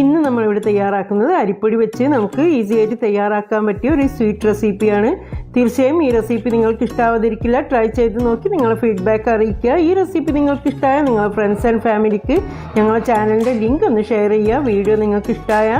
ഇന്ന് നമ്മൾ ഇവിടെ തയ്യാറാക്കുന്നത് അരിപ്പൊടി വെച്ച് നമുക്ക് ഈസി ആയിട്ട് തയ്യാറാക്കാൻ പറ്റിയ ഒരു സ്വീറ്റ് റെസിപ്പിയാണ് തീർച്ചയായും ഈ റെസിപ്പി നിങ്ങൾക്ക് ഇഷ്ടാവാതിരിക്കില്ല. ട്രൈ ചെയ്ത് നോക്കി നിങ്ങളെ ഫീഡ്ബാക്ക് അറിയിക്കുക. ഈ റെസിപ്പി നിങ്ങൾക്ക് ഇഷ്ടമായ നിങ്ങളുടെ ഫ്രണ്ട്സ് ആൻഡ് ഫാമിലിക്ക് ഞങ്ങളുടെ ചാനലിന്റെ ലിങ്ക് ഒന്ന് ഷെയർ ചെയ്യുക. വീഡിയോ നിങ്ങൾക്ക് ഇഷ്ടമായ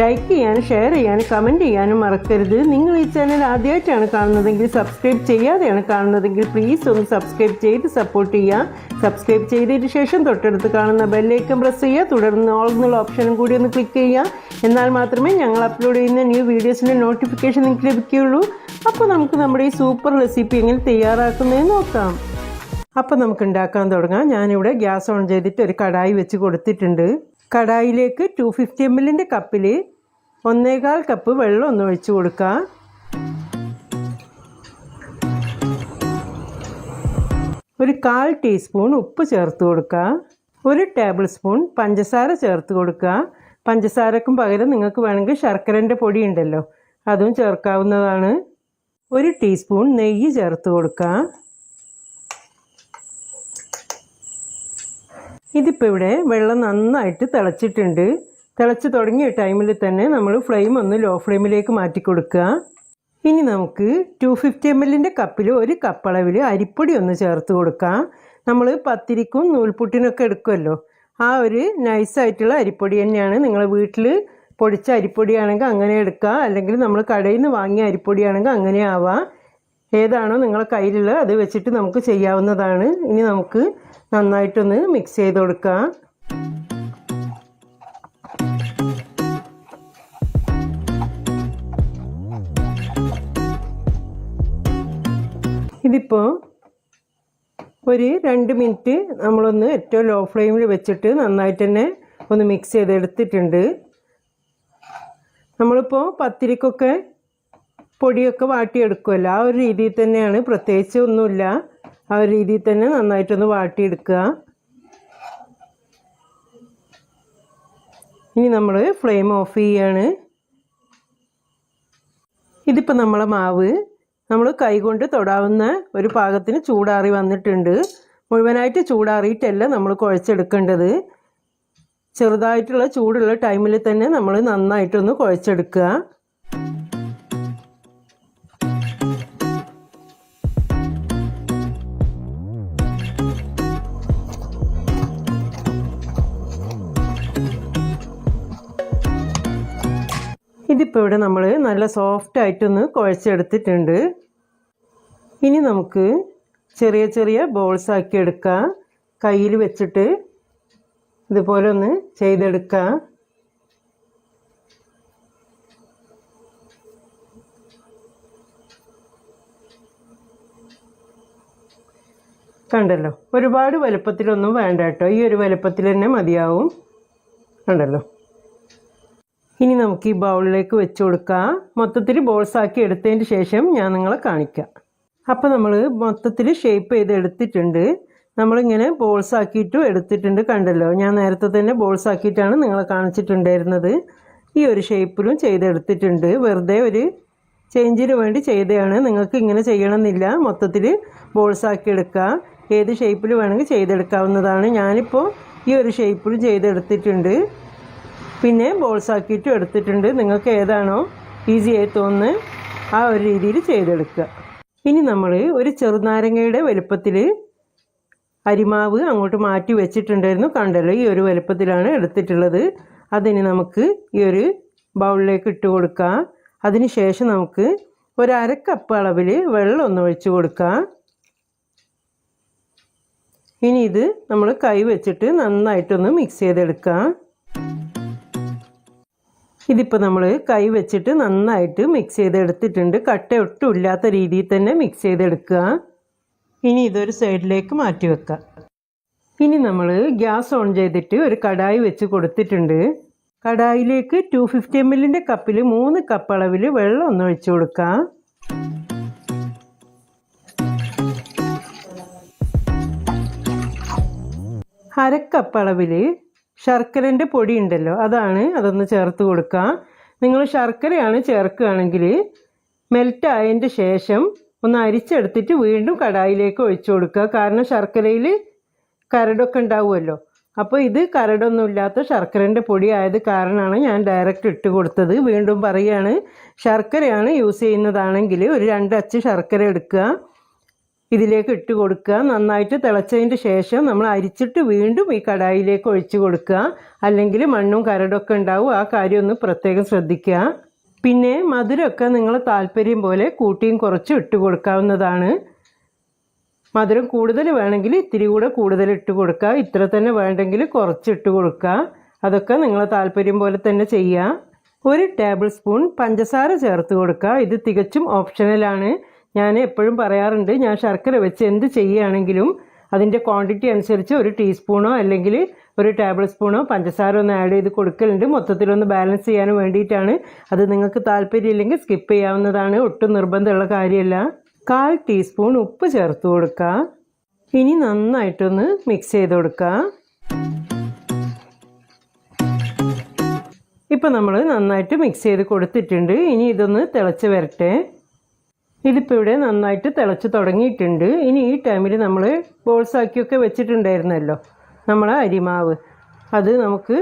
ലൈക്ക് ചെയ്യാനും ഷെയർ ചെയ്യാനും കമന്റ് ചെയ്യാനും മറക്കരുത്. നിങ്ങൾ ഈ ചാനൽ ആദ്യമായിട്ടാണ് കാണുന്നതെങ്കിൽ സബ്സ്ക്രൈബ് ചെയ്യാതെയാണ് കാണുന്നതെങ്കിൽ പ്ലീസ് ഒന്ന് സബ്സ്ക്രൈബ് ചെയ്ത് സപ്പോർട്ട് ചെയ്യുക. സബ്സ്ക്രൈബ് ചെയ്തതിന് ശേഷം തൊട്ടടുത്ത് കാണുന്ന ബെല്ലൈക്കൺ പ്രസ് ചെയ്യുക. തുടർന്ന് ഓൾ എന്നുള്ള ഓപ്ഷനും കൂടി ഒന്ന് ക്ലിക്ക് ചെയ്യുക. എന്നാൽ മാത്രമേ ഞങ്ങൾ അപ്ലോഡ് ചെയ്യുന്ന ന്യൂ വീഡിയോസിന്റെ നോട്ടിഫിക്കേഷൻ നിങ്ങൾക്ക് ലഭിക്കുകയുള്ളൂ. അപ്പോൾ നമുക്ക് നമ്മുടെ ഈ സൂപ്പർ റെസിപ്പി എങ്ങനെ തയ്യാറാക്കുന്നതെന്ന് നോക്കാം. അപ്പോൾ നമുക്ക് ഉണ്ടാക്കാൻ തുടങ്ങാം. ഞാനിവിടെ ഗ്യാസ് ഓൺ ചെയ്തിട്ട് ഒരു കടായി വെച്ച് കൊടുത്തിട്ടുണ്ട്. കടായിലേക്ക് ടു ഫിഫ്റ്റി എം എല്ലിന്റെ കപ്പിൽ ഒന്നേകാൽ കപ്പ് വെള്ളം ഒന്ന് ഒഴിച്ചു കൊടുക്കുക ഒരു കാൽ ടീസ്പൂൺ ഉപ്പ് ചേർത്ത് കൊടുക്കുക ഒരു ടേബിൾ സ്പൂൺ പഞ്ചസാര ചേർത്ത് കൊടുക്കുക പഞ്ചസാരക്കും പകരം നിങ്ങൾക്ക് വേണമെങ്കിൽ ശർക്കരന്റെ പൊടി ഉണ്ടല്ലോ അതും ചേർക്കാവുന്നതാണ്. ഒരു ടീസ്പൂൺ നെയ്യ് ചേർത്ത് കൊടുക്കുക ഇതിപ്പോൾ ഇവിടെ വെള്ളം നന്നായിട്ട് തിളച്ചിട്ടുണ്ട്. തിളച്ച് തുടങ്ങിയ ടൈമിൽ തന്നെ നമ്മൾ ഫ്ലെയിം ഒന്ന് ലോ ഫ്ലെയിമിലേക്ക് മാറ്റി കൊടുക്കുക. ഇനി നമുക്ക് ടു ഫിഫ്റ്റി എം എല്ലിന്റെ കപ്പിൽ ഒരു കപ്പളവിൽ അരിപ്പൊടി ഒന്ന് ചേർത്ത് കൊടുക്കാം. നമ്മൾ പത്തിരിക്കും നൂൽപുട്ടിനൊക്കെ എടുക്കുമല്ലോ ആ ഒരു നൈസായിട്ടുള്ള അരിപ്പൊടി തന്നെയാണ് നിങ്ങൾ വീട്ടിൽ പൊടിച്ച അരിപ്പൊടിയാണെങ്കിൽ അങ്ങനെ എടുക്കുക അല്ലെങ്കിൽ നമ്മൾ കടയിൽ നിന്ന് വാങ്ങിയ അരിപ്പൊടിയാണെങ്കിൽ അങ്ങനെ ആവാം. ഏതാണോ നിങ്ങളെ കയ്യിലുള്ളത് അത് വെച്ചിട്ട് നമുക്ക് ചെയ്യാവുന്നതാണ്. ഇനി നമുക്ക് നന്നായിട്ടൊന്ന് മിക്സ് ചെയ്ത് കൊടുക്കാം. ഇതിപ്പോൾ ഒരു രണ്ട് മിനിറ്റ് നമ്മളൊന്ന് ഏറ്റവും ലോ ഫ്ലെയിമിൽ വെച്ചിട്ട് നന്നായിട്ട് തന്നെ ഒന്ന് മിക്സ് ചെയ്തെടുത്തിട്ടുണ്ട്. നമ്മളിപ്പോൾ പത്തിരിക്കൊക്കെ പൊടിയൊക്കെ വാട്ടിയെടുക്കുമല്ലോ ആ ഒരു രീതിയിൽ തന്നെയാണ്. പ്രത്യേകിച്ച് ഒന്നുമില്ല. ആ ഒരു രീതിയിൽ തന്നെ നന്നായിട്ടൊന്ന് വാട്ടിയെടുക്കുക. ഇനി നമ്മൾ ഫ്ലെയിം ഓഫ് ചെയ്യാണ്. ഇതിപ്പോൾ നമ്മളെ മാവ് നമ്മൾ കൈകൊണ്ട് തൊടാവുന്ന ഒരു പാകത്തിന് ചൂടാറി വന്നിട്ടുണ്ട്. മുഴുവനായിട്ട് ചൂടാറിയിട്ടല്ല നമ്മൾ കുഴച്ചെടുക്കേണ്ടത്. ചെറുതായിട്ടുള്ള ചൂടുള്ള ടൈമിൽ തന്നെ നമ്മൾ നന്നായിട്ടൊന്ന് കുഴച്ചെടുക്കുക. ഇതിപ്പോൾ ഇവിടെ നമ്മൾ നല്ല സോഫ്റ്റ് ആയിട്ടൊന്ന് കുഴച്ചെടുത്തിട്ടുണ്ട്. ഇനി നമുക്ക് ചെറിയ ചെറിയ ബോൾസ് ആക്കി എടുക്കാം. കയ്യിൽ വെച്ചിട്ട് ഇതുപോലെ ഒന്ന് ചെയ്തെടുക്കാം. കണ്ടല്ലോ? ഒരുപാട് വലുപ്പത്തിലൊന്നും വേണ്ട കേട്ടോ. ഈ ഒരു വലുപ്പത്തിൽ തന്നെ മതിയാവും. കണ്ടല്ലോ? ഇനി നമുക്ക് ഈ ബൗളിലേക്ക് വെച്ച് കൊടുക്കാം. മൊത്തത്തിൽ ബോൾസ് ആക്കി എടുത്തതിന് ശേഷം ഞാൻ നിങ്ങളെ കാണിക്കാം. അപ്പോൾ നമ്മൾ മൊത്തത്തിൽ ഷേപ്പ് ചെയ്ത് എടുത്തിട്ടുണ്ട്. നമ്മളിങ്ങനെ ബോൾസ് ആക്കിയിട്ടും എടുത്തിട്ടുണ്ട് കണ്ടല്ലോ. ഞാൻ നേരത്തെ തന്നെ ബോൾസ് ആക്കിയിട്ടാണ് നിങ്ങളെ കാണിച്ചിട്ടുണ്ടായിരുന്നത്. ഈ ഒരു ഷേപ്പിലും ചെയ്തെടുത്തിട്ടുണ്ട്. വെറുതെ ഒരു ചേഞ്ചിന് വേണ്ടി ചെയ്തതാണ്. നിങ്ങൾക്ക് ഇങ്ങനെ ചെയ്യണമെന്നില്ല. മൊത്തത്തിൽ ബോൾസ് ആക്കി എടുക്കുക ഏത് ഷേപ്പിൽ വേണമെങ്കിൽ ചെയ്തെടുക്കാവുന്നതാണ്. ഞാനിപ്പോൾ ഈ ഒരു ഷേപ്പിൽ ചെയ്തെടുത്തിട്ടുണ്ട്. പിന്നെ ബോൾസ് ആക്കിയിട്ടും എടുത്തിട്ടുണ്ട്. നിങ്ങൾക്ക് ഏതാണോ ഈസി ആയി തോന്നുന്നത് ആ ഒരു രീതിയിൽ ചെയ്തെടുക്കുക. ഇനി നമ്മൾ ഒരു ചെറുനാരങ്ങയുടെ വലുപ്പത്തിൽ അരിമാവ് അങ്ങോട്ട് മാറ്റി വെച്ചിട്ടുണ്ടായിരുന്നു. കണ്ടല്ലോ ഈ ഒരു വലുപ്പത്തിലാണ് എടുത്തിട്ടുള്ളത്. അതിന് നമുക്ക് ഈ ഒരു ബൗളിലേക്ക് ഇട്ട് കൊടുക്കാം അതിന് ശേഷം നമുക്ക് ഒരു കപ്പ് അളവിൽ വെള്ളം ഒന്ന് ഒഴിച്ച് കൊടുക്കാം ഇനി ഇത് നമ്മൾ കൈ വെച്ചിട്ട് നന്നായിട്ടൊന്ന് മിക്സ് ചെയ്തെടുക്കാം ഇതിപ്പോൾ നമ്മൾ കൈ വെച്ചിട്ട് നന്നായിട്ട് മിക്സ് ചെയ്തെടുത്തിട്ടുണ്ട്. കട്ട ഒട്ടും ഇല്ലാത്ത രീതിയിൽ തന്നെ മിക്സ് ചെയ്തെടുക്കുക. ഇനി ഇതൊരു സൈഡിലേക്ക് മാറ്റി വെക്കുക. ഇനി നമ്മൾ ഗ്യാസ് ഓൺ ചെയ്തിട്ട് ഒരു കടായി വെച്ച് കൊടുത്തിട്ടുണ്ട്. കടായിലേക്ക് ടു ഫിഫ്റ്റി എം എല്ലിന്റെ കപ്പിൽ മൂന്ന് കപ്പ് അളവിൽ വെള്ളം ഒന്ന് ഒഴിച്ചു കൊടുക്കാം അരക്കപ്പ് അളവിൽ ശർക്കരന്റെ പൊടി ഉണ്ടല്ലോ അതാണ് അതൊന്ന് ചേർത്ത് കൊടുക്കുക നിങ്ങൾ ശർക്കരയാണ് ചേർക്കുകയാണെങ്കിൽ മെൽറ്റ് ആയതിന്റെ ശേഷം ഒന്ന് അരിച്ചെടുത്തിട്ട് വീണ്ടും കടായിലേക്ക് ഒഴിച്ചു കൊടുക്കുക. കാരണം ശർക്കരയിൽ കരടൊക്കെ ഉണ്ടാവുമല്ലോ. അപ്പോൾ ഇത് കരടൊന്നുമില്ലാത്ത ശർക്കരന്റെ പൊടി ആയത് കാരണമാണ് ഞാൻ ഡയറക്റ്റ് ഇട്ട് കൊടുത്തത്. വീണ്ടും പറയുകയാണ് ശർക്കരയാണ് യൂസ് ചെയ്യുന്നതാണെങ്കിൽ ഒരു രണ്ട് അച്ച് ശർക്കര എടുക്കുക. ഇതിലേക്ക് ഇട്ട് കൊടുക്കുക. നന്നായിട്ട് തിളച്ചതിന് ശേഷം നമ്മൾ അരിച്ചിട്ട് വീണ്ടും ഈ കടായിലേക്ക് ഒഴിച്ചു കൊടുക്കുക. അല്ലെങ്കിൽ മണ്ണും കരടൊക്കെ ഉണ്ടാവും. ആ കാര്യം ഒന്ന് പ്രത്യേകം ശ്രദ്ധിക്കുക. പിന്നെ മധുരമൊക്കെ നിങ്ങൾ താല്പര്യം പോലെ കൂട്ടിയും കുറച്ചും ഇട്ട് കൊടുക്കാവുന്നതാണ്. മധുരം കൂടുതൽ വേണമെങ്കിൽ ഇത്തിരി കൂടെ കൂടുതൽ ഇട്ട് കൊടുക്കുക. ഇത്ര തന്നെ വേണ്ടെങ്കിൽ കുറച്ച് ഇട്ട് കൊടുക്കുക. അതൊക്കെ നിങ്ങൾ താല്പര്യം പോലെ തന്നെ ചെയ്യുക. ഒരു ടേബിൾ സ്പൂൺ പഞ്ചസാര ചേർത്ത് കൊടുക്കുക. ഇത് തികച്ചും ഓപ്ഷണലാണ് ഞാൻ എപ്പോഴും പറയാറുണ്ട് ഞാൻ ശർക്കര വെച്ച് എന്ത് ചെയ്യുകയാണെങ്കിലും അതിന്റെ ക്വാണ്ടിറ്റി അനുസരിച്ച് ഒരു ടീസ്പൂണോ അല്ലെങ്കിൽ ഒരു ടേബിൾ സ്പൂണോ പഞ്ചസാര ഒന്ന് ആഡ് ചെയ്ത് കൊടുക്കലുണ്ട്. മൊത്തത്തിലൊന്ന് ബാലൻസ് ചെയ്യാൻ വേണ്ടിയിട്ടാണ്. അത് നിങ്ങൾക്ക് താല്പര്യമില്ലെങ്കിൽ സ്കിപ്പ് ചെയ്യാവുന്നതാണ്. ഒട്ടും നിർബന്ധമുള്ള കാര്യമല്ല. കാൽ ടീസ്പൂൺ ഉപ്പ് ചേർത്ത് കൊടുക്കുക. ഇനി നന്നായിട്ടൊന്ന് മിക്സ് ചെയ്ത് കൊടുക്കുക. ഇപ്പം നമ്മൾ നന്നായിട്ട് മിക്സ് ചെയ്ത് കൊടുത്തിട്ടുണ്ട്. ഇനി ഇതൊന്ന് തിളച്ച് വരട്ടെ. ഇതിപ്പോൾ ഇവിടെ നന്നായിട്ട് തിളച്ച് തുടങ്ങിയിട്ടുണ്ട്. ഇനി ഈ ടൈമിൽ നമ്മൾ ബോൾസാക്കിയൊക്കെ വെച്ചിട്ടുണ്ടായിരുന്നല്ലോ നമ്മളെ അരിമാവ്. അത് നമുക്ക്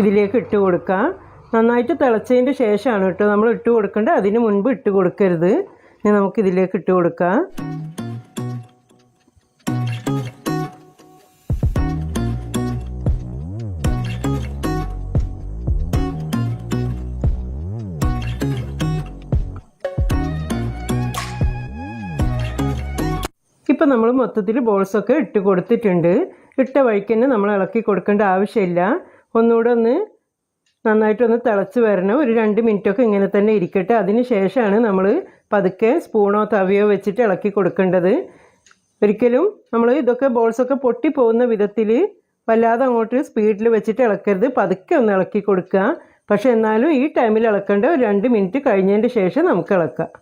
ഇതിലേക്ക് ഇട്ട് കൊടുക്കാം. നന്നായിട്ട് തിളച്ചതിന്റെ ശേഷമാണ് കേട്ടോ നമ്മൾ ഇട്ട് കൊടുക്കേണ്ടത്. അതിന് മുൻപ് ഇട്ട് കൊടുക്കരുത്. ഇനി നമുക്ക് ഇതിലേക്ക് ഇട്ട് കൊടുക്കാം. ഇപ്പം നമ്മൾ മൊത്തത്തിൽ ബോൾസൊക്കെ ഇട്ട് കൊടുത്തിട്ടുണ്ട്. ഇട്ട വഴിക്ക് തന്നെ നമ്മൾ ഇളക്കി കൊടുക്കേണ്ട ആവശ്യമില്ല. ഒന്നുകൂടെ ഒന്ന് നന്നായിട്ടൊന്ന് തിളച്ച് വരണം. ഒരു രണ്ട് മിനിറ്റൊക്കെ ഇങ്ങനെ തന്നെ ഇരിക്കട്ടെ. അതിന് ശേഷമാണ് നമ്മൾ പതുക്കെ സ്പൂണോ തവിയോ വെച്ചിട്ട് ഇളക്കി കൊടുക്കേണ്ടത്. ഒരിക്കലും നമ്മൾ ഇതൊക്കെ ബോൾസൊക്കെ പൊട്ടി പോകുന്ന വിധത്തിൽ വല്ലാതെ അങ്ങോട്ട് സ്പീഡിൽ വെച്ചിട്ട് ഇളക്കരുത്. പതുക്കെ ഒന്ന് ഇളക്കി കൊടുക്കുക. പക്ഷെ എന്നാലും ഈ ടൈമിൽ ഇളക്കേണ്ട ഒരു രണ്ട് മിനിറ്റ് കഴിഞ്ഞതിന്റെ ശേഷം നമുക്ക് ഇളക്കാം.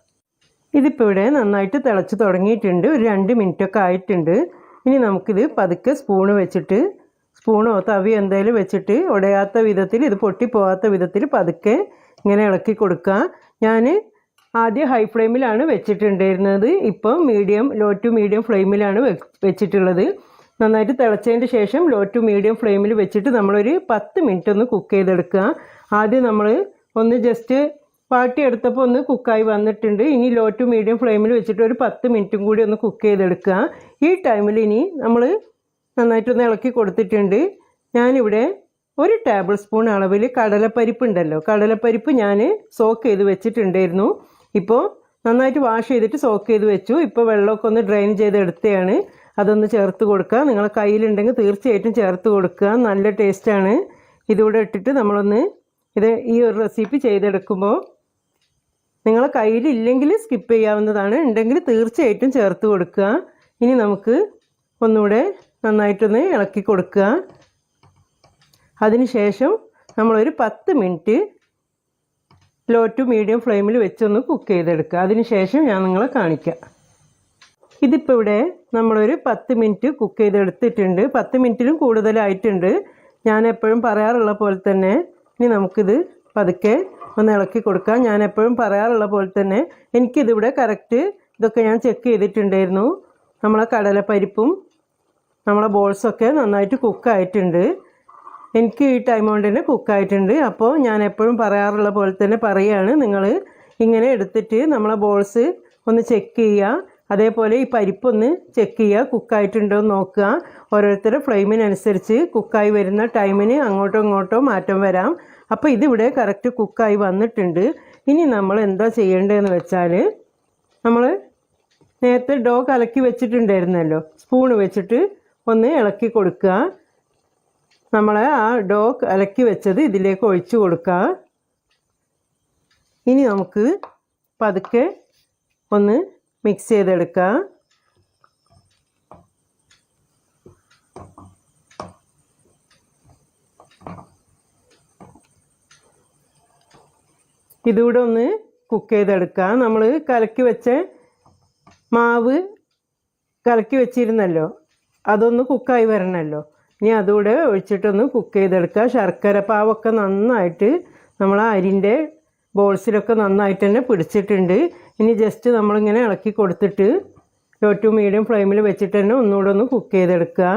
ഇതിപ്പോൾ ഇവിടെ നന്നായിട്ട് തിളച്ച് തുടങ്ങിയിട്ടുണ്ട്. ഒരു രണ്ട് മിനിറ്റൊക്കെ ആയിട്ടുണ്ട്. ഇനി നമുക്കിത് പതുക്കെ സ്പൂണ് വെച്ചിട്ട് സ്പൂണോ തവിയോ എന്തായാലും വെച്ചിട്ട് ഉടയാത്ത വിധത്തിൽ ഇത് പൊട്ടിപ്പോകാത്ത വിധത്തിൽ പതുക്കെ ഇങ്ങനെ ഇളക്കി കൊടുക്കുക. ഞാൻ ആദ്യം ഹൈ ഫ്ലെയിമിലാണ് വെച്ചിട്ടുണ്ടായിരുന്നത്. ഇപ്പം മീഡിയം ലോ ടു മീഡിയം ഫ്ലെയിമിലാണ് വെച്ചിട്ടുള്ളത്. നന്നായിട്ട് തിളച്ചതിന്റെ ശേഷം ലോ ടു മീഡിയം ഫ്ലെയിമിൽ വെച്ചിട്ട് നമ്മളൊരു പത്ത് മിനിറ്റ് ഒന്ന് കുക്ക് ചെയ്തെടുക്കുക. ആദ്യം നമ്മൾ ഒന്ന് ജസ്റ്റ് വാട്ടിയെടുത്തപ്പോൾ ഒന്ന് കുക്കായി വന്നിട്ടുണ്ട്. ഇനി ലോ ടു മീഡിയം ഫ്ലെയിമിൽ വെച്ചിട്ട് ഒരു പത്ത് മിനിറ്റും കൂടി ഒന്ന് കുക്ക് ചെയ്തെടുക്കുക. ഈ ടൈമിൽ ഇനി നമ്മൾ നന്നായിട്ടൊന്ന് ഇളക്കി കൊടുത്തിട്ടുണ്ട്. ഞാനിവിടെ ഒരു ടേബിൾ സ്പൂൺ അളവിൽ കടലപ്പരിപ്പ് ഉണ്ടല്ലോ. കടലപ്പരിപ്പ് ഞാൻ സോക്ക് ചെയ്ത് വെച്ചിട്ടുണ്ടായിരുന്നു. ഇപ്പോൾ നന്നായിട്ട് വാഷ് ചെയ്തിട്ട് സോക്ക് ചെയ്ത് വെച്ചു. ഇപ്പോൾ വെള്ളമൊക്കെ ഒന്ന് ഡ്രെയിൻ ചെയ്ത് എടുത്തതാണ്. അതൊന്ന് ചേർത്ത് കൊടുക്കുക. നിങ്ങളെ കയ്യിലുണ്ടെങ്കിൽ തീർച്ചയായിട്ടും ചേർത്ത് കൊടുക്കുക. നല്ല ടേസ്റ്റാണ് ഇതുകൂടെ ഇട്ടിട്ട് നമ്മളൊന്ന് ഇത് ഈ ഒരു റെസിപ്പി ചെയ്തെടുക്കുമ്പോൾ നിങ്ങളെ കയ്യിലില്ലെങ്കിൽ സ്കിപ്പ് ചെയ്യാവുന്നതാണ്. ഉണ്ടെങ്കിൽ തീർച്ചയായിട്ടും ചേർത്ത് കൊടുക്കുക. ഇനി നമുക്ക് ഒന്നുകൂടെ നന്നായിട്ടൊന്ന് ഇളക്കി കൊടുക്കുക. അതിനുശേഷം നമ്മളൊരു പത്ത് മിനിറ്റ് ലോ ടു മീഡിയം ഫ്ലെയിമിൽ വെച്ചൊന്ന് കുക്ക് ചെയ്തെടുക്കുക. അതിനുശേഷം ഞാൻ നിങ്ങളെ കാണിക്കാം. ഇതിപ്പോൾ ഇവിടെ നമ്മളൊരു പത്ത് മിനിറ്റ് കുക്ക് ചെയ്തെടുത്തിട്ടുണ്ട്. പത്ത് മിനിറ്റിലും കൂടുതലായിട്ടുണ്ട്. ഞാൻ എപ്പോഴും പറയാറുള്ള പോലെ തന്നെ ഇനി നമുക്കിത് പതുക്കെ ഒന്ന് ഇളക്കി കൊടുക്കാം. ഞാൻ എപ്പോഴും പറയാറുള്ള പോലെ തന്നെ എനിക്കിതിവിടെ കറക്റ്റ് ഇതൊക്കെ ഞാൻ ചെക്ക് ചെയ്തിട്ടുണ്ടായിരുന്നു. നമ്മളെ കടലപ്പരിപ്പും നമ്മളെ ബോൾസൊക്കെ നന്നായിട്ട് കുക്കായിട്ടുണ്ട് എനിക്ക് ഈ ടൈം കൊണ്ട് തന്നെ കുക്കായിട്ടുണ്ട് അപ്പോൾ ഞാൻ എപ്പോഴും പറയാറുള്ള പോലെ തന്നെ പറയുകയാണ് നിങ്ങൾ ഇങ്ങനെ എടുത്തിട്ട് നമ്മളെ ബോൾസ് ഒന്ന് ചെക്ക് ചെയ്യുക. അതേപോലെ ഈ പരിപ്പൊന്ന് ചെക്ക് ചെയ്യുക കുക്കായിട്ടുണ്ടോ എന്ന് നോക്കുക. ഓരോരുത്തരുടെ ഫ്ലെയിമിനനുസരിച്ച് കുക്കായി വരുന്ന ടൈമിന് അങ്ങോട്ടോ ഇങ്ങോട്ടോ മാറ്റം വരാം. അപ്പോൾ ഇതിവിടെ കറക്റ്റ് കുക്കായി വന്നിട്ടുണ്ട്. ഇനി നമ്മൾ എന്താ ചെയ്യേണ്ടതെന്ന് വെച്ചാൽ നമ്മൾ നേരത്തെ ഡോ കലക്കി വെച്ചിട്ടുണ്ടായിരുന്നല്ലോ. സ്പൂൺ വെച്ചിട്ട് ഒന്ന് ഇളക്കി കൊടുക്കുക. നമ്മൾ ആ ഡോ കലക്കി വെച്ചത് ഇതിലേക്ക് ഒഴിച്ചു കൊടുക്കുക. ഇനി നമുക്ക് പതുക്കെ ഒന്ന് മിക്സ് ചെയ്തെടുക്കുക. ഇതുകൂടെ ഒന്ന് കുക്ക് ചെയ്തെടുക്കുക. നമ്മൾ കലക്കി വെച്ച മാവ് കലക്കി വെച്ചിരുന്നല്ലോ അതൊന്ന് കുക്കായി വരണമല്ലോ ഇനി അതുകൂടെ ഒഴിച്ചിട്ടൊന്ന് കുക്ക് ചെയ്തെടുക്കുക. ശർക്കര പാവൊക്കെ നന്നായിട്ട് നമ്മൾ അരിന്റെ ബോൾസിലൊക്കെ നന്നായിട്ട് തന്നെ പിടിച്ചിട്ടുണ്ട്. ഇനി ജസ്റ്റ് നമ്മളിങ്ങനെ ഇളക്കി കൊടുത്തിട്ട് ലോ ടു മീഡിയം ഫ്ലെയിമിൽ വെച്ചിട്ട് തന്നെ ഒന്നുകൂടെ ഒന്ന് കുക്ക് ചെയ്തെടുക്കുക.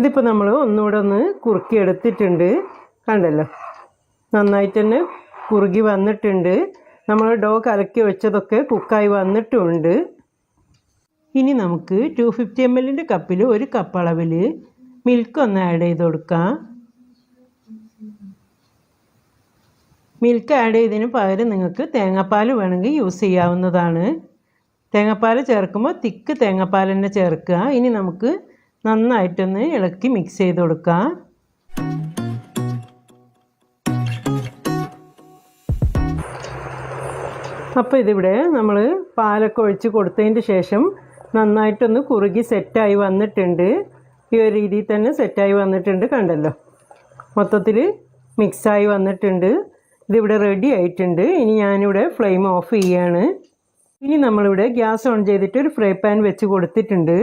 ഇതിപ്പോൾ നമ്മൾ ഒന്നുകൂടെ ഒന്ന് കുറുക്കി എടുത്തിട്ടുണ്ട്. കണ്ടല്ലോ? നന്നായിട്ട് തന്നെ കുറുകി വന്നിട്ടുണ്ട്. നമ്മൾ ഡോ കലക്കി വെച്ചതൊക്കെ കുക്കായി വന്നിട്ടുണ്ട്. ഇനി നമുക്ക് ടു ഫിഫ്റ്റി എം എല്ലിന്റെ കപ്പിൽ ഒരു കപ്പ് അളവിൽ മിൽക്ക് ഒന്ന് ആഡ് ചെയ്ത് കൊടുക്കാം. മിൽക്ക് ആഡ് ചെയ്തതിന് പകരം നിങ്ങൾക്ക് തേങ്ങാപ്പാൽ വേണമെങ്കിൽ യൂസ് ചെയ്യാവുന്നതാണ്. തേങ്ങാപ്പാൽ ചേർക്കുമ്പോൾ തിക്ക് തേങ്ങാപ്പാൽ തന്നെ ചേർക്കുക. ഇനി നമുക്ക് നന്നായിട്ടൊന്ന് ഇളക്കി മിക്സ് ചെയ്ത് കൊടുക്കാം. അപ്പോൾ ഇതിവിടെ നമ്മൾ പാലൊക്കെ ഒഴിച്ച് കൊടുത്തതിന്റെ ശേഷം നന്നായിട്ടൊന്ന് കുറുകി സെറ്റായി വന്നിട്ടുണ്ട്. ഈ ഒരു രീതിയിൽ തന്നെ സെറ്റായി വന്നിട്ടുണ്ട് കണ്ടല്ലോ. മൊത്തത്തിൽ മിക്സായി വന്നിട്ടുണ്ട്. ഇതിവിടെ റെഡി ആയിട്ടുണ്ട്. ഇനി ഞാനിവിടെ ഫ്ലെയിം ഓഫ് ചെയ്യാണ്. ഇനി നമ്മളിവിടെ ഗ്യാസ് ഓൺ ചെയ്തിട്ട് ഒരു ഫ്രൈ പാൻ വെച്ച് കൊടുത്തിട്ടുണ്ട്.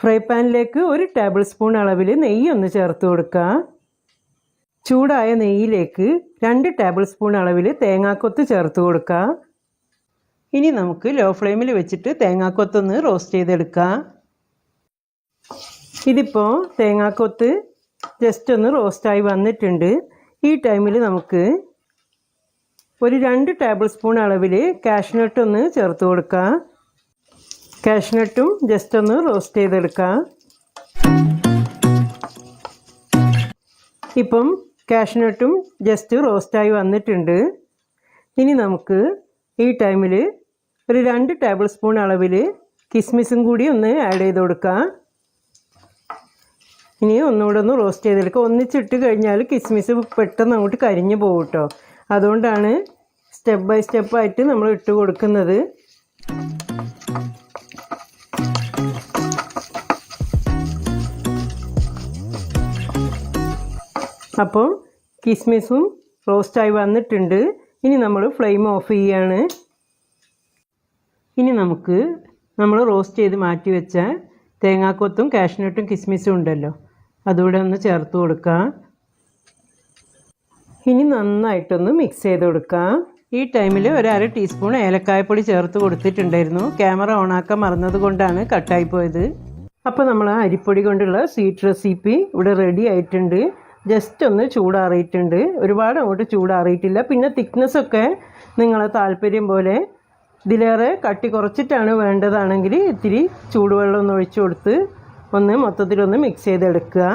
ഫ്രൈ പാനിലേക്ക് ഒരു ടേബിൾ സ്പൂൺ അളവിൽ നെയ്യ് ഒന്ന് ചേർത്ത് കൊടുക്കുക ചൂടായ നെയ്യിലേക്ക് രണ്ട് ടേബിൾ സ്പൂൺ അളവിൽ തേങ്ങാക്കൊത്ത് ചേർത്ത് കൊടുക്കുക ഇനി നമുക്ക് ലോ ഫ്ലെയിമിൽ വെച്ചിട്ട് തേങ്ങാക്കൊത്തൊന്ന് റോസ്റ്റ് ചെയ്തെടുക്കാം. ഇതിപ്പോൾ തേങ്ങാക്കൊത്ത് ജസ്റ്റ് ഒന്ന് റോസ്റ്റായി വന്നിട്ടുണ്ട്. ഈ ടൈമിൽ നമുക്ക് ഒരു രണ്ട് ടേബിൾ സ്പൂൺ അളവിൽ കാഷ്നട്ട് ഒന്ന് ചേർത്ത് കൊടുക്കാം. കാഷ്നട്ടും ജസ്റ്റ് ഒന്ന് റോസ്റ്റ് ചെയ്തെടുക്കാം. ഇപ്പം കാഷ്നട്ടും ജസ്റ്റ് റോസ്റ്റായി വന്നിട്ടുണ്ട്. ഇനി നമുക്ക് ഈ ടൈമിൽ ഒരു രണ്ട് ടേബിൾ സ്പൂൺ അളവിൽ കിസ്മിസും കൂടി ഒന്ന് ആഡ് ചെയ്ത് കൊടുക്കാം. ഇനി ഒന്നുകൂടെ ഒന്ന് റോസ്റ്റ് ചെയ്തെടുക്കുക ഒന്നിച്ചിട്ട് കഴിഞ്ഞാൽ കിസ്മിസ് പെട്ടെന്ന് അങ്ങോട്ട് കരിഞ്ഞു പോകും കേട്ടോ അതുകൊണ്ടാണ് സ്റ്റെപ്പ് ബൈ സ്റ്റെപ്പായിട്ട് നമ്മൾ ഇട്ട് കൊടുക്കുന്നത്. അപ്പം കിസ്മിസും റോസ്റ്റായി വന്നിട്ടുണ്ട്. ഇനി നമ്മൾ ഫ്ലെയിം ഓഫ് ചെയ്യാണ്. ഇനി നമുക്ക് നമ്മൾ റോസ്റ്റ് ചെയ്ത് മാറ്റി വെച്ച തേങ്ങാക്കൊത്തും കാഷ്നട്ടും കിസ്മിസും ഉണ്ടല്ലോ. അതുകൂടെ ഒന്ന് ചേർത്ത് കൊടുക്കാം. ഇനി നന്നായിട്ടൊന്ന് മിക്സ് ചെയ്ത് കൊടുക്കാം. ഈ ടൈമിൽ ഒരു അര ടീസ്പൂൺ ഏലക്കായപ്പൊടി ചേർത്ത് കൊടുത്തിട്ടുണ്ടായിരുന്നു. ക്യാമറ ഓണാക്കാൻ മറന്നത് കൊണ്ടാണ് കട്ടായി പോയത്. അപ്പോൾ നമ്മൾ അരിപ്പൊടി കൊണ്ടുള്ള സ്വീറ്റ് റെസിപ്പി ഇവിടെ റെഡി ആയിട്ടുണ്ട്. ജസ്റ്റ് ഒന്ന് ചൂടാറിയിട്ടുണ്ട്. ഒരുപാട് അങ്ങോട്ട് ചൂടാറിയിട്ടില്ല. പിന്നെ തിക്നെസ്സൊക്കെ നിങ്ങളെ താല്പര്യം പോലെ ഇതിലേറെ കട്ടി കുറച്ചിട്ടാണ് വേണ്ടതാണെങ്കിൽ ഇത്തിരി ചൂടുവെള്ളം ഒന്ന് ഒഴിച്ചു കൊടുത്ത് ഒന്ന് മൊത്തത്തിലൊന്ന് മിക്സ് ചെയ്തെടുക്കുക.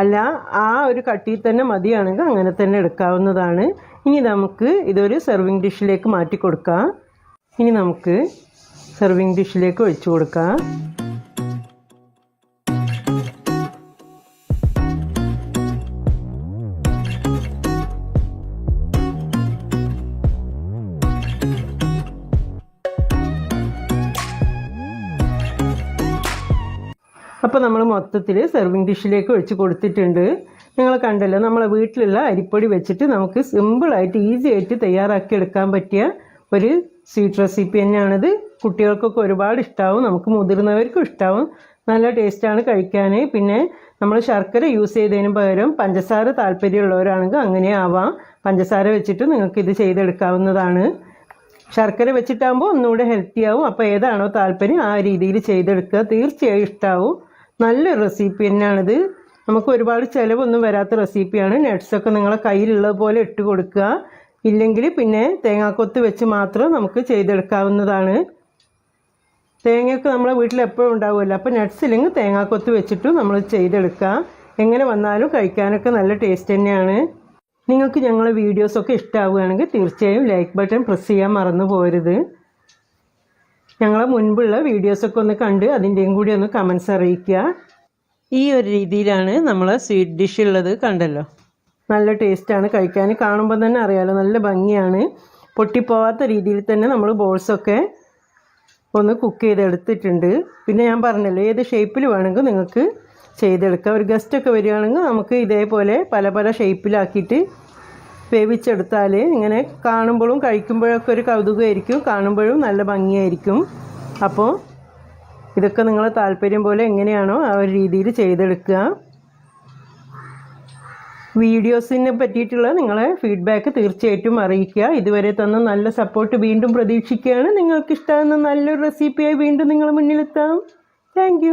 അല്ല ആ ഒരു കട്ടിയിൽ തന്നെ മതിയാണെങ്കിൽ അങ്ങനെ തന്നെ എടുക്കാവുന്നതാണ്. ഇനി നമുക്ക് ഇതൊരു സെർവിങ് ഡിഷിലേക്ക് മാറ്റി കൊടുക്കാം ഇനി നമുക്ക് സെർവിങ് ഡിഷിലേക്ക് ഒഴിച്ചു കൊടുക്കാം അപ്പോൾ നമ്മൾ മൊത്തത്തിൽ സെർവിങ് ഡിഷിലേക്ക് ഒഴിച്ച് കൊടുത്തിട്ടുണ്ട്. നിങ്ങൾ കണ്ടല്ലോ നമ്മളെ വീട്ടിലുള്ള അരിപ്പൊടി വെച്ചിട്ട് നമുക്ക് സിമ്പിളായിട്ട് ഈസി ആയിട്ട് തയ്യാറാക്കി എടുക്കാൻ പറ്റിയ ഒരു സ്വീറ്റ് റെസിപ്പി തന്നെയാണിത്. കുട്ടികൾക്കൊക്കെ ഒരുപാട് ഇഷ്ടമാവും നമുക്ക് മുതിർന്നവർക്കും ഇഷ്ടമാവും നല്ല ടേസ്റ്റാണ് കഴിക്കാൻ പിന്നെ നമ്മൾ ശർക്കര യൂസ് ചെയ്തതിന് പകരം പഞ്ചസാര താല്പര്യമുള്ളവരാണെങ്കിൽ അങ്ങനെ ആവാം. പഞ്ചസാര വെച്ചിട്ട് നിങ്ങൾക്ക് ഇത് ചെയ്തെടുക്കാവുന്നതാണ്. ശർക്കര വെച്ചിട്ടാകുമ്പോൾ ഒന്നുകൂടെ ഹെൽത്തി ആവും. അപ്പോൾ ഏതാണോ താല്പര്യം ആ രീതിയിൽ ചെയ്തെടുക്കുക. തീർച്ചയായും ഇഷ്ടമാവും നല്ലൊരു റെസിപ്പി തന്നെയാണിത്. നമുക്ക് ഒരുപാട് ചിലവൊന്നും വരാത്ത റെസിപ്പിയാണ് നട്ട്സൊക്കെ നിങ്ങളെ കയ്യിലുള്ളത് പോലെ ഇട്ട് കൊടുക്കുക. ഇല്ലെങ്കിൽ പിന്നെ തേങ്ങാക്കൊത്ത് വെച്ച് മാത്രം നമുക്ക് ചെയ്തെടുക്കാവുന്നതാണ്. തേങ്ങയൊക്കെ നമ്മളെ വീട്ടിൽ എപ്പോഴും ഉണ്ടാവുമല്ലോ. അപ്പോൾ നട്ട്സ് ഇല്ലെങ്കിൽ തേങ്ങാക്കൊത്ത് വെച്ചിട്ടും നമ്മൾ ചെയ്തെടുക്കുക. എങ്ങനെ വന്നാലും കഴിക്കാനൊക്കെ നല്ല ടേസ്റ്റ് തന്നെയാണ്. നിങ്ങൾക്ക് ഞങ്ങളെ വീഡിയോസൊക്കെ ഇഷ്ടമാവുകയാണെങ്കിൽ തീർച്ചയായും ലൈക്ക് ബട്ടൺ പ്രസ് ചെയ്യാൻ മറന്നു പോരുത് ഞങ്ങളെ മുൻപുള്ള വീഡിയോസൊക്കെ ഒന്ന് കണ്ട് അതിന്റെയും കൂടി ഒന്ന് കമൻസ് അറിയിക്കുക. ഈ ഒരു രീതിയിലാണ് നമ്മൾ സ്വീറ്റ് ഡിഷ് ഉള്ളത് കണ്ടല്ലോ. നല്ല ടേസ്റ്റാണ് കഴിക്കാൻ കാണുമ്പോൾ തന്നെ അറിയാലോ നല്ല ഭംഗിയാണ്. പൊട്ടിപ്പോവാത്ത രീതിയിൽ തന്നെ നമ്മൾ ബോൾസൊക്കെ ഒന്ന് കുക്ക് ചെയ്തെടുത്തിട്ടുണ്ട്. പിന്നെ ഞാൻ പറഞ്ഞല്ലോ ഏത് ഷേപ്പിൽ വേണമെങ്കിൽ നിങ്ങൾക്ക് ചെയ്തെടുക്കാം. ഒരു ഗസ്റ്റൊക്കെ വരികയാണെങ്കിൽ നമുക്ക് ഇതേപോലെ പല പല ഷേപ്പിലാക്കിയിട്ട് വേവിച്ചെടുത്താൽ ഇങ്ങനെ കാണുമ്പോഴും കഴിക്കുമ്പോഴൊക്കെ ഒരു കൗതുകമായിരിക്കും. കാണുമ്പോഴും നല്ല ഭംഗിയായിരിക്കും. അപ്പോൾ ഇതൊക്കെ നിങ്ങൾ താല്പര്യം പോലെ എങ്ങനെയാണോ ആ ഒരു രീതിയിൽ ചെയ്തെടുക്കുക. വീഡിയോസിനെ പറ്റിയിട്ടുള്ള നിങ്ങളെ ഫീഡ്ബാക്ക് തീർച്ചയായിട്ടും അറിയിക്കുക. ഇതുവരെ തന്ന നല്ല സപ്പോർട്ട് വീണ്ടും പ്രതീക്ഷിക്കുകയാണ്. നിങ്ങൾക്ക് ഇഷ്ടമാകുന്ന നല്ലൊരു റെസിപ്പിയായി വീണ്ടും നിങ്ങളുടെ മുന്നിലെത്താം. താങ്ക്